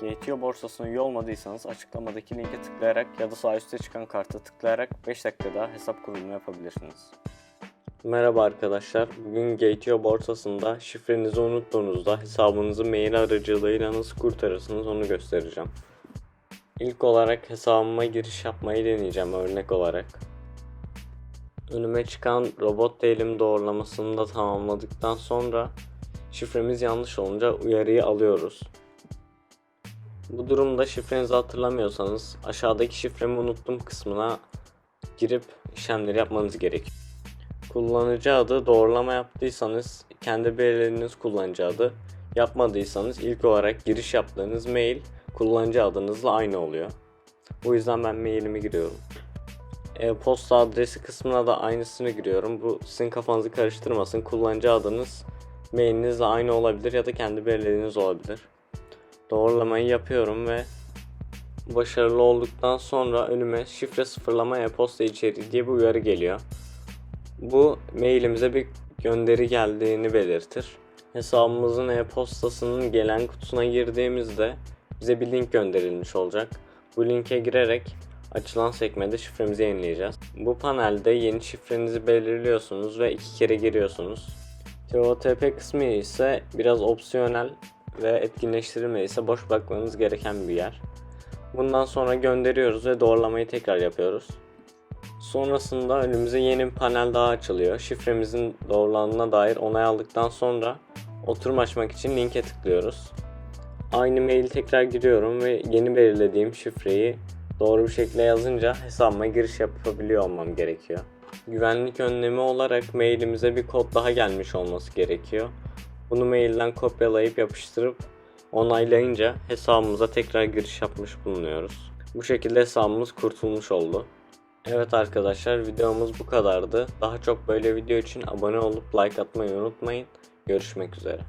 GTO borsasına üye olmadıysanız açıklamadaki linke tıklayarak ya da sağ üstte çıkan karta tıklayarak 5 dakikada hesap kurulumu yapabilirsiniz. Merhaba arkadaşlar. Bugün GTO borsasında şifrenizi unuttuğunuzda hesabınızı mail aracılığıyla nasıl kurtarırsınız onu göstereceğim. İlk olarak hesabıma giriş yapmayı deneyeceğim örnek olarak. Önüme çıkan robot değilim doğrulamasını da tamamladıktan sonra şifremiz yanlış olunca uyarıyı alıyoruz. Bu durumda şifrenizi hatırlamıyorsanız aşağıdaki şifremi unuttum kısmına girip işlemleri yapmanız gerekiyor. Kullanıcı adı doğrulama yaptıysanız kendi belirlediğiniz kullanıcı adı, yapmadıysanız ilk olarak giriş yaptığınız mail kullanıcı adınızla aynı oluyor. Bu yüzden ben mailimi giriyorum. E-posta adresi kısmına da aynısını giriyorum. Bu sizin kafanızı karıştırmasın. Kullanıcı adınız mailinizle aynı olabilir ya da kendi belirlediğiniz olabilir. Doğrulamayı yapıyorum ve başarılı olduktan sonra önüme şifre sıfırlama e-posta içeriği diye bir uyarı geliyor. Bu mailimize bir gönderi geldiğini belirtir. Hesabımızın e-postasının gelen kutusuna girdiğimizde bize bir link gönderilmiş olacak. Bu linke girerek açılan sekmede şifremizi yenileyeceğiz. Bu panelde yeni şifrenizi belirliyorsunuz ve iki kere giriyorsunuz. TOTP kısmı ise biraz opsiyonel ve etkinleştirilme ise boş bırakmanız gereken bir yer. Bundan sonra gönderiyoruz ve doğrulamayı tekrar yapıyoruz. Sonrasında önümüze yeni bir panel daha açılıyor. Şifremizin doğrulandığına dair onay aldıktan sonra oturum açmak için linke tıklıyoruz. Aynı mail tekrar giriyorum ve yeni belirlediğim şifreyi doğru bir şekilde yazınca hesabıma giriş yapabiliyor olmam gerekiyor. Güvenlik önlemi olarak mailimize bir kod daha gelmiş olması gerekiyor. Bunu mailden kopyalayıp yapıştırıp onaylayınca hesabımıza tekrar giriş yapmış bulunuyoruz. Bu şekilde hesabımız kurtulmuş oldu. Evet arkadaşlar videomuz bu kadardı. Daha çok böyle video için abone olup like atmayı unutmayın. Görüşmek üzere.